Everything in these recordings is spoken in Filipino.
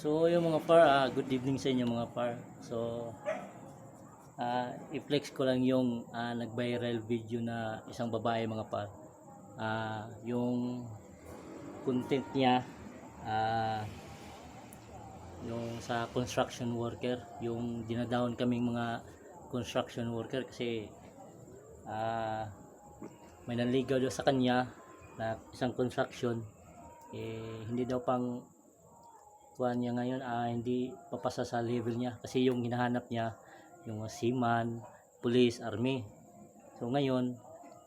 So yung mga par, ah, good evening sa inyo mga par. So ah, i-flex ko lang yung ah, nag-viral video na isang babae mga par. Ah, yung content niya ah, yung sa construction worker, yung dinadaon kaming mga construction worker kasi ah, may nanligaw daw sa kanya na isang construction eh hindi daw pang kuhan niya ngayon ah, hindi papasa sa level niya kasi yung hinahanap niya yung seaman, police, army so ngayon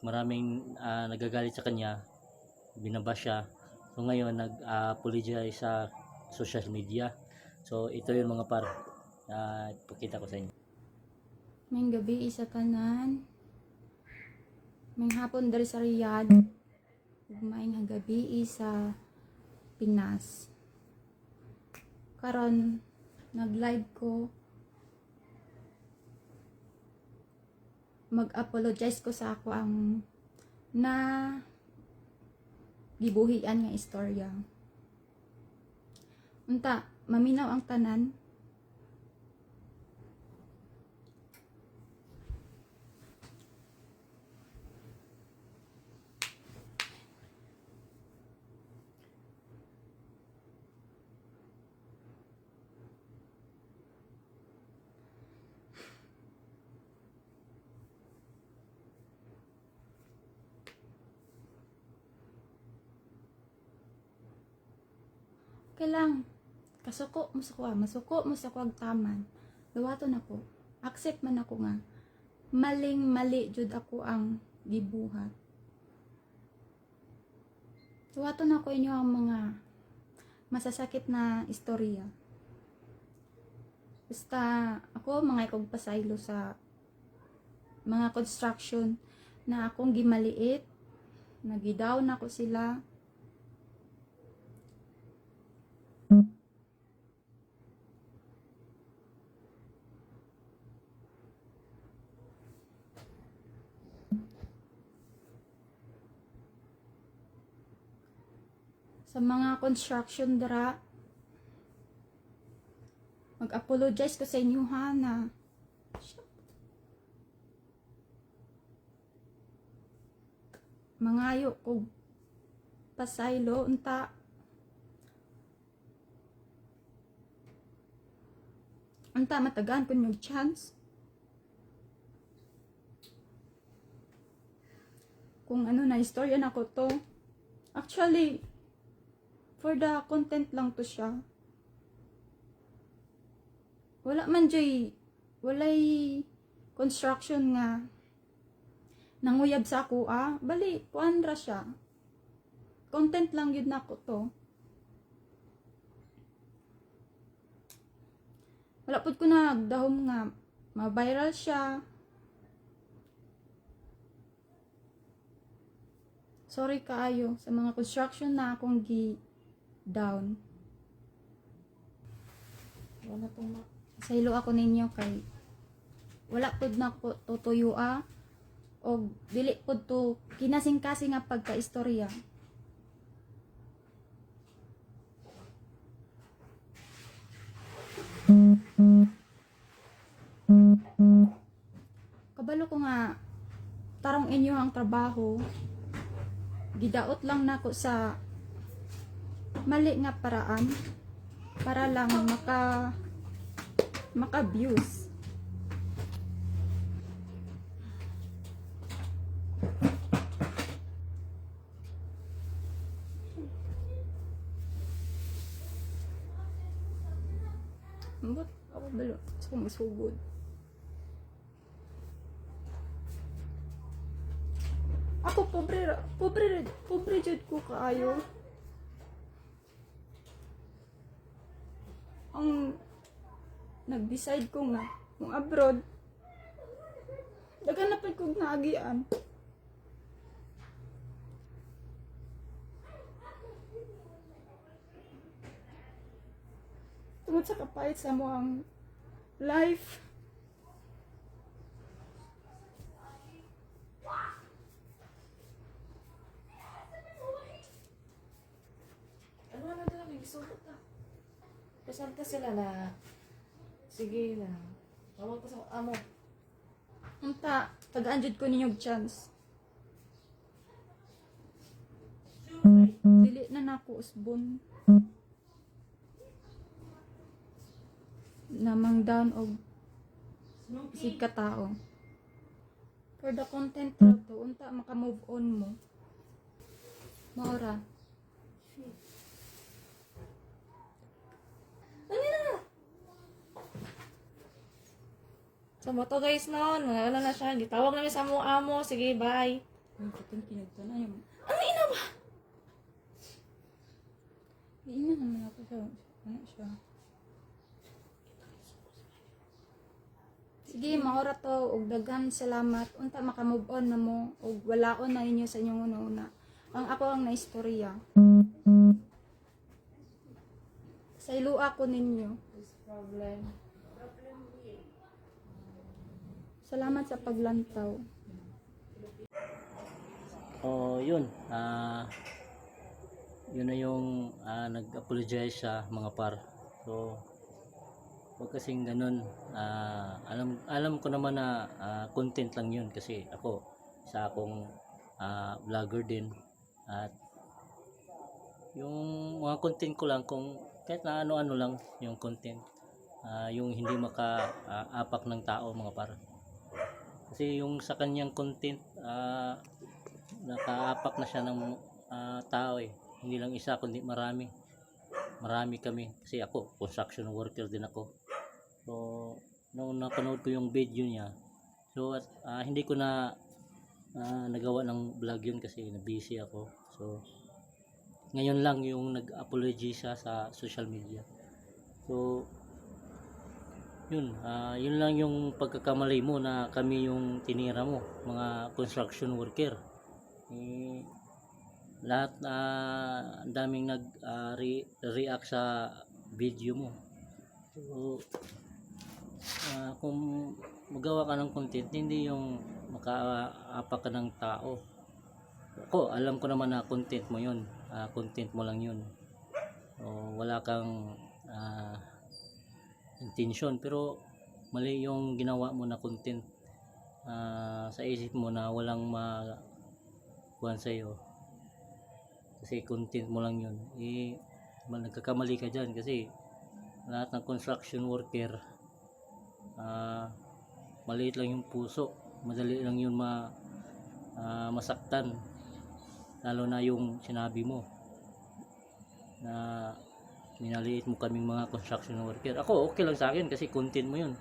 maraming ah, nagagalit sa kanya binaba siya so ngayon nag-apologize sa social media so ito yung mga par na ipakita ko sa inyo May gabi isa tanan. May hapon dari sa Riyadh. Ug maayong gabi sa Pinas. Karon nag-live ko. Mag-apologize ko sa ako ang na gibuhian nga istorya. Unta, maminaw ang tanan Kailang kasuko mo sa kuha, masuko mo sa kuwag taman. Luwato na ko. Accept man ako nga. Maling mali jud ako ang gibuhat. Luwato na ko inyo ang mga masasakit na istorya. Basta ako mga ikog pasaylo sa mga construction na akong gimaliit, nagidaw na ko sila, sa mga construction dra mag-apologize ko sa inyo ha na mangayo ko. Pasaylo unta. Unta matagaan ko yung chance. Kung ano na istorya na ko to. Actually for the content lang to siya. Wala man jay walay construction nga nanguyab sa ako ah. Bali, kuan ra siya. Content lang yun na ko to. Wala pud ko na dahom nga ma-viral siya. Sorry kaayo sa mga construction na akong gi down. Wala tong Saylo ako ninyo kay wala pud na ko tutuyua o dili pud to kinasing-kasing nga pagkaistorya. Kabalo ko nga tarong inyo ang trabaho. Gidaot lang nako sa mali nga paraan para lang maka maka views Ambot, ako balo. Gusto ko masugod. Ako pobre pobre pobre jud ko kaayo. Ang nag-decide ko nga kung abroad dagan na pud kog naagian. Tungod sa kapait sa mo ang life Pasalta sila na, sige na. Tawag ko sa amo. Unta, tagaan ko ninyong chance. Dili na nako usbon. Namang down og si katao. For the content ra to, unta maka-move on mo. Maora. So, mo to guys noon. Mga ano na siya. Gitawag namin sa amo amo. Sige, bye. Ang katong kinagtana yung... Ano ina ba? Iina naman ako siya. Ano siya? Sige, maora to. Og daghan salamat. Unta maka-move on na mo. Og walaon na inyo sa inyong una-una. Ang ako ang naistorya. Sa ilua ko ninyo. Problem. Salamat sa paglantaw. So, yun. Ah, yun na yung ah, nag-apologize sa mga par. So, wag kasing ganun. Ah, alam, alam ko naman na ah, content lang yun kasi ako, isa akong ah, vlogger din. At yung mga content ko lang kung kahit na ano-ano lang yung content. Ah, yung hindi maka-apak ng tao mga par. Kasi yung sa kanyang content, ah, nakaapak na siya ng ah, tao eh. Hindi lang isa kundi marami. Marami kami. Kasi ako, construction worker din ako. So, nung napanood ko yung video niya, so at, ah, hindi ko na ah, nagawa ng vlog yun kasi na busy ako. So, ngayon lang yung nag-apology siya sa social media. So, yun, ah, yun lang yung pagkakamali mo na kami yung tinira mo, mga construction worker. Eh, lahat na ang daming nag ah, re- react sa video mo. So, ah, kung magawa ka ng content, hindi yung makaapak ka ng tao. Ako, alam ko naman na content mo yun. Ah, content mo lang yun. O, wala kang ah, intention. Pero mali yung ginawa mo na content. Ah, sa isip mo na walang ma kuhan sa'yo. Kasi content mo lang yun. Eh mal- nagkakamali ka dyan. Kasi lahat ng construction worker ah maliit lang yung puso. Madali lang yun ma ah, masaktan lalo na yung sinabi mo na minaliit mo kaming mga construction worker. Ako okay lang sa akin kasi content mo yun.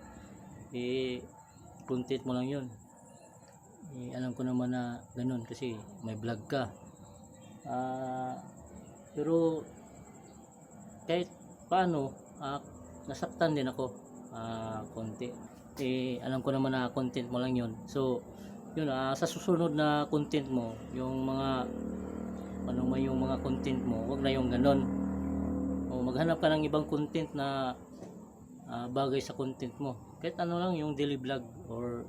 Eh content mo lang yun. Eh, alam ko naman na ganun kasi may vlog ka. Ah, pero kahit paano ah, nasaktan din ako ah, konti. Eh alam ko naman na content mo lang yun. So yun ah, sa susunod na content mo yung mga ano man yung mga content mo wag na yung ganun. O maghanap ka ng ibang content na ah, bagay sa content mo. Kahit ano lang yung daily vlog or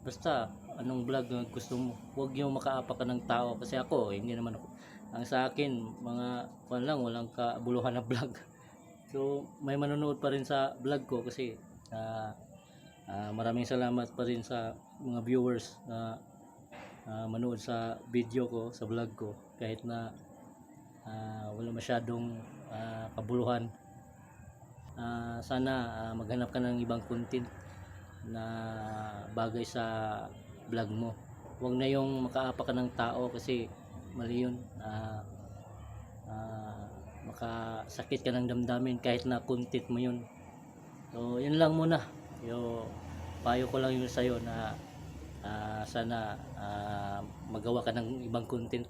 basta anong vlog na gusto mo. Huwag yung makaapak ka ng tao. Kasi ako hindi naman ako. Ang sa akin mga kuan lang walang kabuluhan na vlog. So may manonood pa rin sa vlog ko kasi ah, ah, maraming salamat pa rin sa mga viewers na ah, manood sa video ko sa vlog ko kahit na ah, wala masyadong ah, kabuluhan Ah, sana ah, maghanap ka ng ibang content na bagay sa vlog mo. Huwag na yung makaapak ka ng tao kasi mali yun. Ah, ah, makasakit ka ng damdamin kahit na content mo yun. So, yun lang muna. Yo, payo ko lang yun sa'yo na ah, sana ah, magawa ka ng ibang content